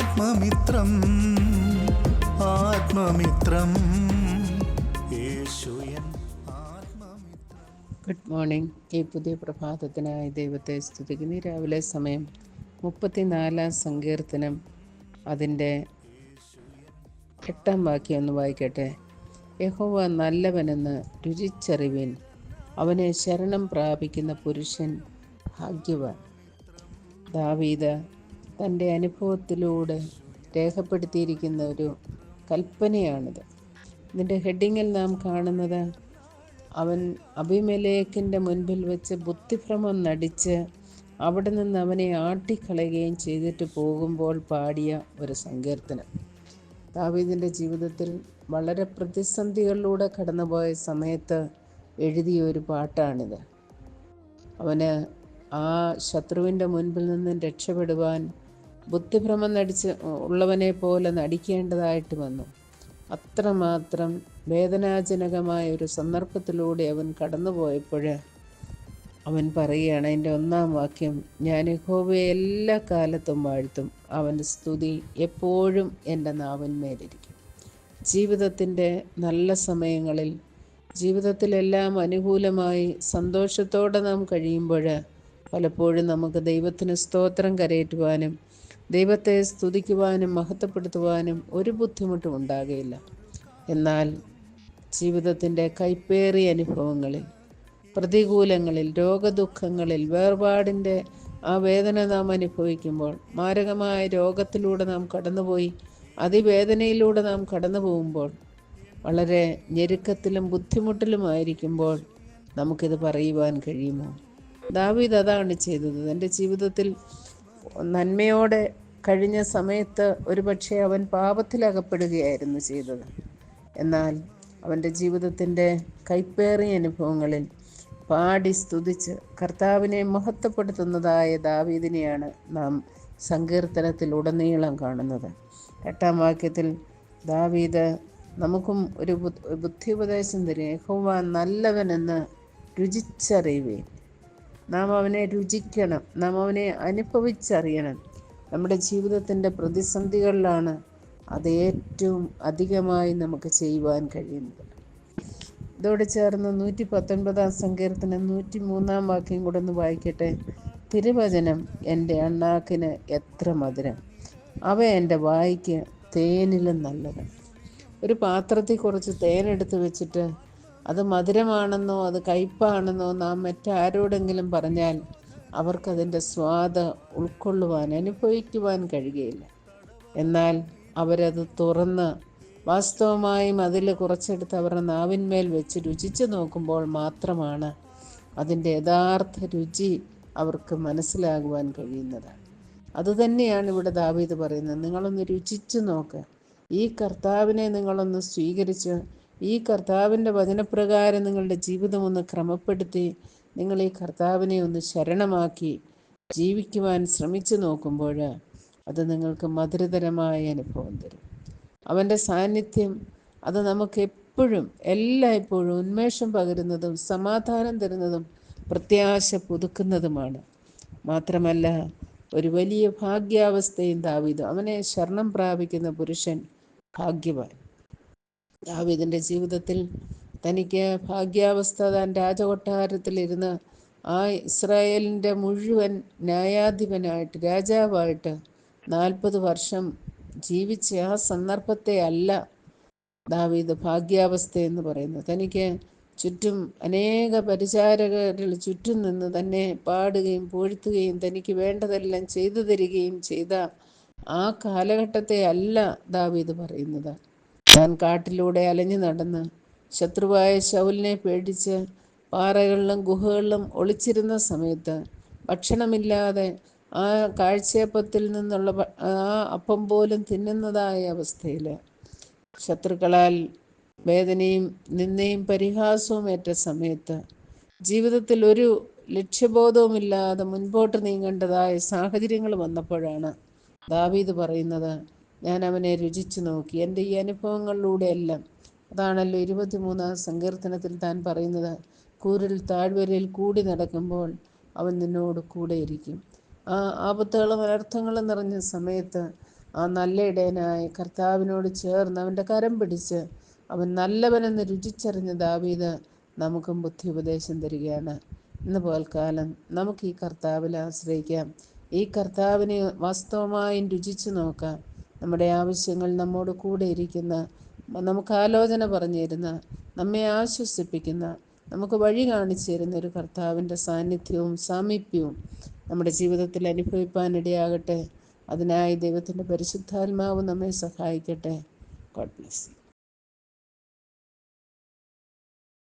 ആത്മമിത്രം ആത്മമിത്രം. Good morning ഈ പുതിയ പ്രഭാതത്തിനായി ദൈവത്തെ സ്തുതിക്കുന്നു. രാവിലെ സമയം മുപ്പത്തിനാലാം സങ്കീർത്തനം അതിന്റെ എട്ടാം വാക്യം ഒന്ന് വായിക്കട്ടെ. യഹോവ നല്ലവനെന്ന് രുചിച്ചറിവിൻ അവനെ ശരണം പ്രാപിക്കുന്ന പുരുഷൻ ഭാഗ്യവാൻ. ദാവീദ് തന്റെ അനുഭവത്തിലൂടെ രേഖപ്പെടുത്തിയിരിക്കുന്ന ഒരു കൽപ്പനയാണിത്. ഇതിന്റെ ഹെഡിങ്ങിൽ നാം കാണുന്നത് അവൻ അഭിമലേഖിന്റെ മുൻപിൽ വെച്ച് ബുദ്ധിഭ്രമം നടിച്ച് അവിടെ നിന്ന് അവനെ ആട്ടിക്കളയുകയും ചെയ്തിട്ട് പോകുമ്പോൾ പാടിയ ഒരു സങ്കീർത്തനം. ദാവീദിന്റെ ജീവിതത്തിൽ വളരെ പ്രതിസന്ധികളിലൂടെ കടന്നുപോയ സമയത്ത് എഴുതിയ ഒരു പാട്ടാണിത്. അവന് ആ ശത്രുവിന്റെ മുൻപിൽ നിന്നും രക്ഷപ്പെടുവാൻ ബുദ്ധിഭ്രമം നടിച്ച് ഉള്ളവനെ പോലെ നടിക്കേണ്ടതായിട്ട് വന്നു. അത്രമാത്രം വേദനാജനകമായ ഒരു സന്ദർഭത്തിലൂടെ അവൻ കടന്നുപോയപ്പോൾ അവൻ പറയുകയാണ് എന്റെ ഒന്നാം വാക്യം ഞാൻ യഹോവയെ എല്ലാ കാലത്തും വാഴ്ത്തും. അവന്റെ സ്തുതി എപ്പോഴും എന്റെ നാവന്മേലിരിക്കും. ജീവിതത്തിന്റെ നല്ല സമയങ്ങളിൽ ജീവിതത്തിലെല്ലാം അനുകൂലമായി സന്തോഷത്തോടെ നാം കഴിയുമ്പോൾ പലപ്പോഴും നമുക്ക് ദൈവത്തിന് സ്തോത്രം കരയേറ്റുവാനും ദൈവത്തെ സ്തുതിക്കുവാനും മഹത്വപ്പെടുത്തുവാനും ഒരു ബുദ്ധിമുട്ടും ഉണ്ടാകുകയില്ല. എന്നാൽ ജീവിതത്തിന്റെ കൈപ്പേറിയ അനുഭവങ്ങളിൽ പ്രതികൂലങ്ങളിൽ രോഗദുഃഖങ്ങളിൽ വേർപാടിന്റെ ആ വേദന നാം അനുഭവിക്കുമ്പോൾ മാരകമായ രോഗത്തിലൂടെ നാം കടന്നുപോയി അതിവേദനയിലൂടെ നാം കടന്നു പോകുമ്പോൾ വളരെ ഞെരുക്കത്തിലും ബുദ്ധിമുട്ടിലുമായിരിക്കുമ്പോൾ നമുക്കിത് പറയുവാൻ കഴിയുമോ? ദാവീദ് അതാണ് ചെയ്തത്. എന്റെ ജീവിതത്തിൽ നന്മയോടെ കഴിഞ്ഞ സമയത്ത് ഒരുപക്ഷെ അവൻ പാപത്തിലകപ്പെടുകയായിരുന്നു ചെയ്തത്. എന്നാൽ അവന്റെ ജീവിതത്തിന്റെ കൈപ്പേറിയ അനുഭവങ്ങളിൽ പാടി സ്തുതിച്ച് കർത്താവിനെ മഹത്വപ്പെടുത്തുന്നതായ ദാവീദിനെയാണ് നാം സങ്കീർത്തനത്തിൽ ഉടനീളം കാണുന്നത്. എട്ടാം വാക്യത്തിൽ ദാവീദ് നമുക്കും ഒരു ബുദ്ധി ഉപദേശം തരും യഹോവ നല്ലവനെന്ന് രുചിച്ചറിയുകയും നാം അവനെ രുചിക്കണം. നാം അവനെ അനുഭവിച്ചറിയണം. നമ്മുടെ ജീവിതത്തിന്റെ പ്രതിസന്ധികളിലാണ് അത് ഏറ്റവും അധികമായി നമുക്ക് ചെയ്യുവാൻ കഴിയുന്നത്. ഇതോടെ ചേർന്ന് നൂറ്റി പത്തൊൻപതാം സങ്കീർത്തനം നൂറ്റി മൂന്നാം വാക്യം കൂടെ ഒന്ന് വായിക്കട്ടെ. തിരുവചനം എന്റെ അണ്ണാക്കിന് എത്ര മധുരം. അവ എന്റെ വായിക്ക് തേനിലും നല്ലത്. ഒരു പാത്രത്തിൽ കുറച്ച് തേനെടുത്ത് വെച്ചിട്ട് അത് മധുരമാണെന്നോ അത് കയ്പാണെന്നോ നാം മറ്റാരോടെങ്കിലും പറഞ്ഞാൽ അവർക്കതിന്റെ സ്വാദ് ഉൾക്കൊള്ളുവാൻ അനുഭവിക്കുവാൻ കഴിയുകയില്ല. എന്നാൽ അവരത് തുറന്ന് വാസ്തവമായും അതിൽ കുറച്ചെടുത്ത് അവരുടെ നാവിന്മേൽ വെച്ച് രുചിച്ച് നോക്കുമ്പോൾ മാത്രമാണ് അതിന്റെ യഥാർത്ഥ രുചി അവർക്ക് മനസ്സിലാകുവാൻ കഴിയുന്നത്. അതുതന്നെയാണ് ഇവിടെ ദാവീദ് പറയുന്നത്. നിങ്ങളൊന്ന് രുചിച്ച് നോക്ക്. ഈ കർത്താവിനെ നിങ്ങളൊന്ന് സ്വീകരിച്ച് ഈ കർത്താവിന്റെ വചനപ്രകാരം നിങ്ങളുടെ ജീവിതം ഒന്ന് ക്രമപ്പെടുത്തി നിങ്ങൾ ഈ കർത്താവിനെ ഒന്ന് ശരണമാക്കി ജീവിക്കുവാൻ ശ്രമിച്ചു നോക്കുമ്പോൾ അത് നിങ്ങൾക്ക് മധുരതരമായ അനുഭവം തരും. അവന്റെ സാന്നിധ്യം അത് നമുക്ക് എപ്പോഴും എല്ലായ്പ്പോഴും ഉന്മേഷം പകരുന്നതും സമാധാനം തരുന്നതും പ്രത്യാശ പുതുക്കുന്നതുമാണ്. മാത്രമല്ല ഒരു വലിയ ഭാഗ്യാവസ്ഥയും ദാവീദ് അവനെ ശരണം പ്രാപിക്കുന്ന പുരുഷൻ ഭാഗ്യവാൻ. ദാവീദിന്റെ ജീവിതത്തിൽ തനിക്ക് ഭാഗ്യാവസ്ഥ താൻ രാജകൊട്ടാരത്തിലിരുന്ന് ആ ഇസ്രായേലിന്റെ മുഴുവൻ ന്യായാധിപനായിട്ട് രാജാവായിട്ട് നാൽപ്പത് വർഷം ജീവിച്ച ആ സന്ദർഭത്തെ അല്ല ദാവീദ് ഭാഗ്യാവസ്ഥ എന്ന് പറയുന്നത്. തനിക്ക് ചുറ്റും അനേക പരിചാരകരിൽ ചുറ്റും നിന്ന് തന്നെ പാടുകയും പൂഴ്ത്തുകയും തനിക്ക് വേണ്ടതെല്ലാം ചെയ്തു തരികയും ചെയ്ത ആ കാലഘട്ടത്തെ അല്ല ദാവീദ് പറയുന്നത്. താൻ കാട്ടിലൂടെ അലഞ്ഞു നടന്ന് ശത്രുവായ ശൗലിനെ പേടിച്ച് പാറകളിലും ഗുഹകളിലും ഒളിച്ചിരുന്ന സമയത്ത് ഭക്ഷണമില്ലാതെ ആ കാഴ്ചയപ്പത്തിൽ നിന്നുള്ള ആ അപ്പം പോലും തിന്നുന്നതായ അവസ്ഥയിൽ ശത്രുക്കളാൽ വേദനയും നിന്നയും പരിഹാസവും ഏറ്റ സമയത്ത് ജീവിതത്തിൽ ഒരു ലക്ഷ്യബോധവുമില്ലാതെ മുൻപോട്ട് നീങ്ങേണ്ടതായ സാഹചര്യങ്ങൾ വന്നപ്പോഴാണ് ദാവീദ് പറയുന്നത് ഞാൻ അവനെ രുചിച്ചു നോക്കി. എന്റെ ഈ അനുഭവങ്ങളിലൂടെയെല്ലാം അതാണല്ലോ ഇരുപത്തിമൂന്നാം സങ്കീർത്തനത്തിൽ താൻ പറയുന്നത്. കൂരിൽ താഴ്വരയിൽ കൂടി നടക്കുമ്പോൾ അവൻ നിന്നോട് കൂടെ ഇരിക്കും ആ ആപത്തുകളും അനർത്ഥങ്ങളും നിറഞ്ഞ സമയത്ത് ആ നല്ല ഇടയനായ കർത്താവിനോട് ചേർന്ന് അവന്റെ കരം പിടിച്ച് അവൻ നല്ലവനെന്ന് രുചിച്ചറിഞ്ഞ ദാവീത് നമുക്കും ബുദ്ധി ഉപദേശം തരികയാണ്. ഇന്ന് പോൽക്കാലം നമുക്ക് ഈ കർത്താവിൽ ആശ്രയിക്കാം. ഈ കർത്താവിനെ വാസ്തവമായും രുചിച്ചു നോക്കാം. നമ്മുടെ ആവശ്യങ്ങൾ നമ്മോട് കൂടെ ഇരിക്കുന്ന നമുക്ക് ആലോചന പറഞ്ഞു തരുന്ന നമ്മെ ആശ്വസിപ്പിക്കുന്ന നമുക്ക് വഴി കാണിച്ചു തരുന്ന ഒരു കർത്താവിന്റെ സാന്നിധ്യവും സാമീപ്യവും നമ്മുടെ ജീവിതത്തിൽ അനുഭവിപ്പാനിടയാകട്ടെ. അതിനായി ദൈവത്തിന്റെ പരിശുദ്ധാത്മാവ് നമ്മെ സഹായിക്കട്ടെ. God bless